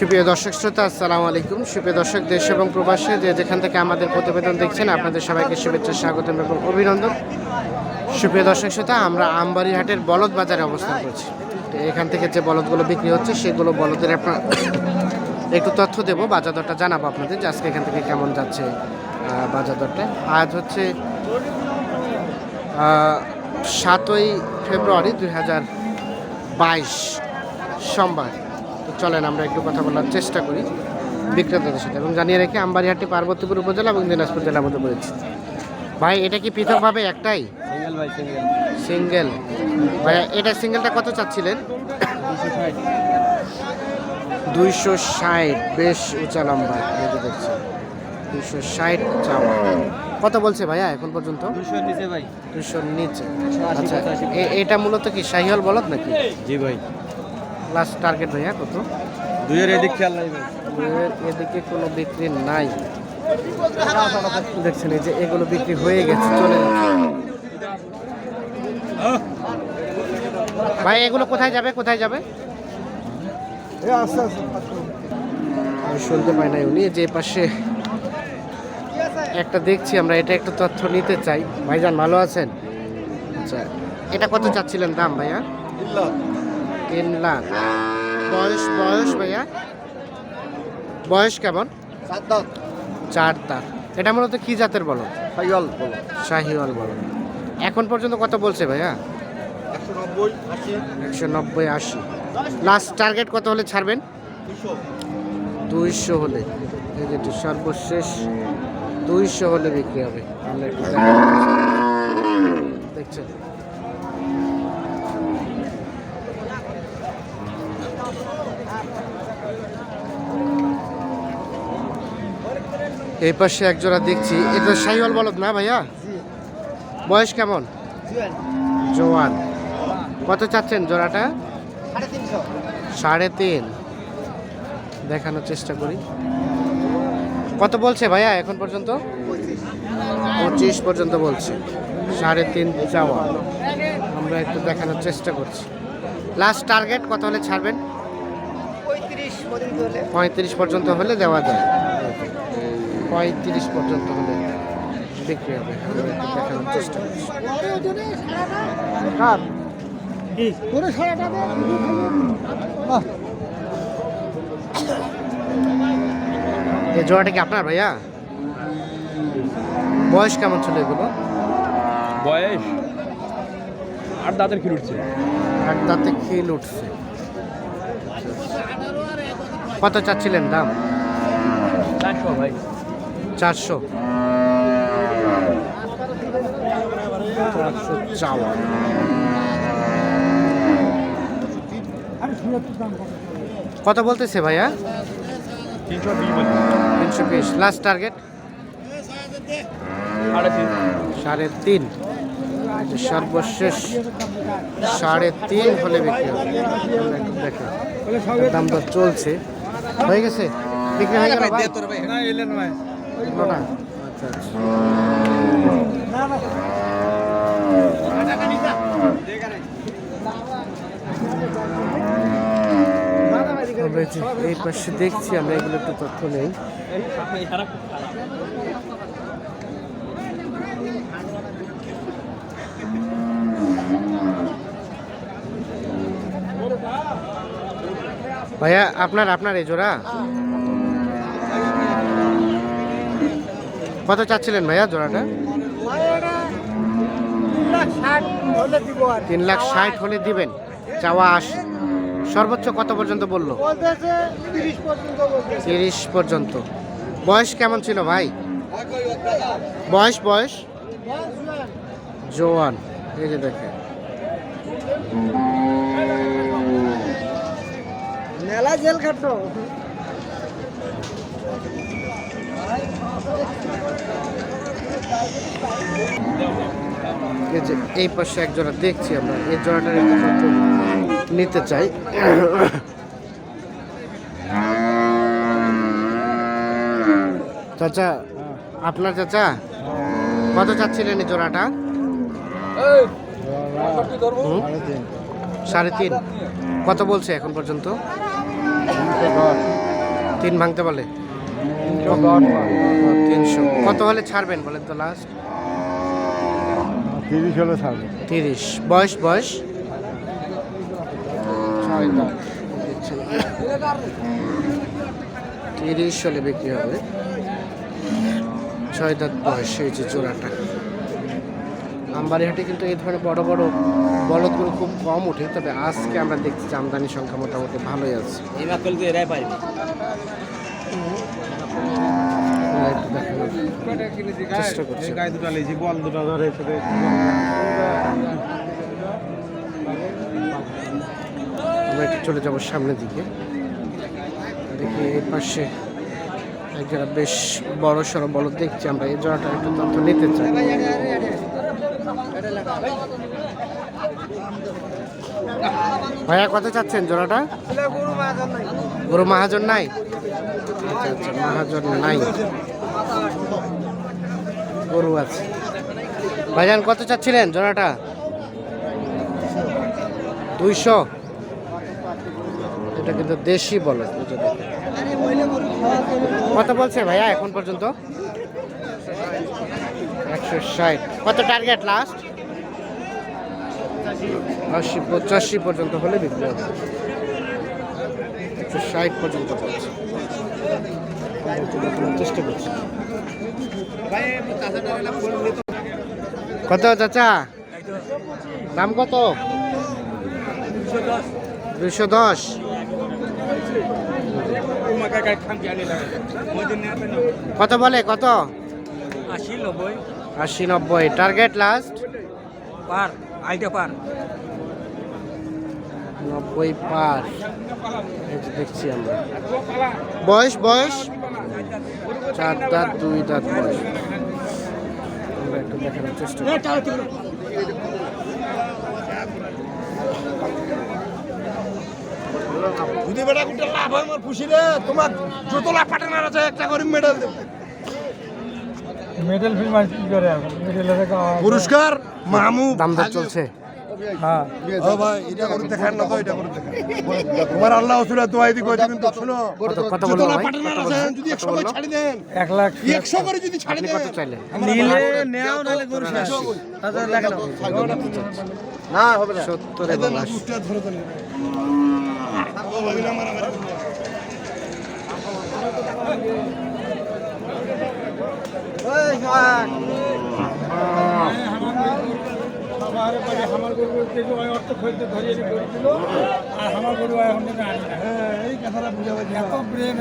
সুপ্রিয় দর্শক শ্রোতা, আসসালামু আলাইকুম। সুপ্রিয় দর্শক, দেশ এবং প্রবাসে যে যেখান থেকে আমাদের প্রতিবেদন দেখছেন, আপনাদের সবাইকে শুভেচ্ছা, স্বাগতম এবং অভিনন্দন। সুপ্রিয় দর্শক শ্রোতা, আমরা আমবাড়ি হাটের বলদ বাজারে অবস্থান করছি। এখান থেকে যে বলদগুলো বিক্রি হচ্ছে, সেগুলো বলদের আপনার একটু তথ্য দেবো, বাজার দরটা জানাব আপনাদের যে আজকে এখান থেকে কেমন যাচ্ছে বাজার দরটা। আজ হচ্ছে সাতই ফেব্রুয়ারি দুই হাজার বাইশ সোমবার। চলেন আমরা একটু কথা বলার চেষ্টা করি বিক্রেতাদের সাথে এবং জানিয়ে রেখে আমবাড়িহাটি পার্বতীপুর উপজেলা এবং দিনাজপুর জেলার মধ্যে পড়েছে। ভাই এটা কি পৃথকভাবে একটাই? সিঙ্গেল ভাই এটা সিঙ্গেলটা কত চাচ্ছিলেন? দুইশো ষাট। বেশ উঁচা লম্বা দেখছি দুইশো ষাট চাওয়া। কত বলছে ভাইয়া এখন পর্যন্ত? দুশোর নিচে ভাই। দুইশোর নিচে। আচ্ছা এটা মূলত কি শাহিওয়াল বলদ নাকি? জি ভাই। লাস্ট টার্গেট ভাইয়া কত? দুইয়ের এদিক খেয়াল নাই ভাই। এর এদিকে কোনো বিক্রি নাই। দেখছেন এই যে এগুলো বিক্রি হয়ে গেছে চলে ভাই এগুলো কোথায় যাবে কোথায় যাবে? শুনতে পাই নাই উনি যে পাশে একটা দেখছি আমরা এটা একটু তথ্য নিতে চাই। ভাইজান ভালো আছেন? আচ্ছা এটা কত চাচ্ছিলেন দাম ভাইয়া? তিন লাখ। বয়স বয়স ভাইয়া? বয়স কেমন? চার তার এটা মূলত কি জাতের বলো সাইকেল বলো শাহিওয়াল বলো এখন পর্যন্ত কত বলছে ভাইয়া? একশো নব্বই আশি। লাস্ট টার্গেট কত হলে ছাড়বেন? দুইশো। হলে। এই যেটি সর্বশেষ দুইশো হলে বিক্রি হবে। দেখছেন? এই পাশে একজোড়া দেখছি। এটা শাহিওয়াল বলদ না ভাইয়া? বয়স কেমন? জোয়ান। কত চাচ্ছেন জোড়াটা? সাড়ে তিন। দেখানোর চেষ্টা করি। কত বলছে ভাইয়া এখন পর্যন্ত? পঁচিশ। পর্যন্ত বলছে। সাড়ে তিন চাওয়া। আমরা একটু দেখানোর চেষ্টা করছি। লাস্ট টার্গেট কত হলে ছাড়বেন? পঁয়ত্রিশ পর্যন্ত হলে। পঁয়ত্রিশ পর্যন্ত হলে দেওয়া যায়। পঁয়ত্রিশ পর্যন্ত হলে বিক্রি হবে। দেখানোর চেষ্টা করছি। এই জোড়াটা কি আপনার ভাইয়া? বয়স কেমন ছিল এগুলো? বয়স? আট দাঁতের খিল উঠছে। এক দাঁতে খিল উঠছে। কত চাচ্ছিলেন দাম? চারশো ভাই। চারশো। চারশো চাওয়া। কত বলতেছে ভাইয়া? তিনশো বিশ লাস্ট টার্গেট সাড়ে তিন। সাড়ে তিন। সর্বশেষ সাড়ে তিন হলে বিক্রি হবে। দেখে দাম দর চলছে। হয়ে গেছে? বিক্রি হয়ে গেল ভাই? এই পাশে দেখছি আমরা এগুলো একটু তথ্য নেই। ভাইয়া আপনার আপনার এই কত চাচ্ছিলেন ভাইয়া জোড়াটা? তিন লাখ ষাট হলে দিবেন। চাওয়া আশি। সর্বোচ্চ কত পর্যন্ত বলল? তিরিশ পর্যন্ত। বয়স কেমন ছিল ভাই? বয়স বয়স? জোয়ান। এই যে দেখে মেলা জেল খাটো এই যে এই পাশে এক জোড়া দেখছি আমরা এই তথ্য নিতে চাই। চাচা আপনার চাচা? কত চাচ্ছিলেন এই জোড়াটা? সাড়ে তিন। কত বলছে এখন পর্যন্ত? তিন ভাঙতে বলে। তিনশো কত হলে ছাড়বেন বলেন তো লাস্ট তিরিশ হলে ছাড়বে তিরিশ। বয়স বয়স? ছয় তিরিশ হলে বিক্রি হবে। ছয় দাঁত বয়স এই যে জোড়াটা আমবাড়িহাটে কিন্তু এই ধরনের বড় বড় বলদগুলো খুব কম ওঠে তবে আজকে আমরা দেখছি যে আমদানি সংখ্যা মোটামুটি ভালোই আছে এই মাকল তো এরাই পাইবে একটু দেখানোর চেষ্টা করছি। গায়ে দুটো লেছি বল দুটো ধরে সাথে আমরা একটু চলে যাব সামনের দিকে। দেখি এই পাশে এক জায়গা বেশ বড় সড়ো বলদ দেখছি আমরা। এই জোড়াটা একটু তথ্য নিতে চাই। ভাইয়া কত চাচ্ছেন জোড়াটা? গরু মাহাজন নাই? আচ্ছা আচ্ছা মাহাজন নাই। গরু আছে। ভাইজান, কত চাচ্ছিলেন জোড়াটা? দুইশো। এটা কিন্তু দেশি বলো। কত বলছে ভাইয়া এখন পর্যন্ত? একশো ষাট। কত টার্গেট লাস্ট আশি পঁচাশি পর্যন্ত হলে বিক্রি হবে। একশো ষাট পর্যন্ত বলছে চেষ্টা করছি কত চাচা? দাম কত? দুশো দশ। কত বলে কত? আশি নব্বই। আশি নব্বই টার্গেট লাস্ট পার। আইটা পার। নব্বই পার দেখছি আমরা। বয়স বয়স? চার দাঁত দুই দাঁত বয়স আমরা একটু দেখানোর চেষ্টা যদি বেটা গুটা লাভ হয় আমার খুশি রে। তোমার যত লাভ পাঠানোর আছে একটা করে মেডেল কি করে পুরস্কার মাহমুদ দাম দর চলছে। হ্যাঁ। ও ভাই এটা করে দেখান না তো এটা করে দেখান। তোমার আল্লাহ ওসুলা দোয়াই দি কইছে কিন্তু শুনো। কত কত যত বলল লাভ ভাই? পাঠানোর কত আছে বলল? যদি 100 করে ছাড়ি দেন। এক লাখ। 100 করে যদি ছাড়ি দেন। কত চাইলে নিলে নেও নাহলে গরু শেষ না হবে না। সত্তরে বলাস উঠটা ধরে দেন ও ভাই না মারা মারা আমার গরু দেখো ওই অর্থ খরিদতে ধরিয়ে করেছিল আর আমার গরু এখন থেকে আনি না। এই কথাটা বুঝাবে এত ব্রেন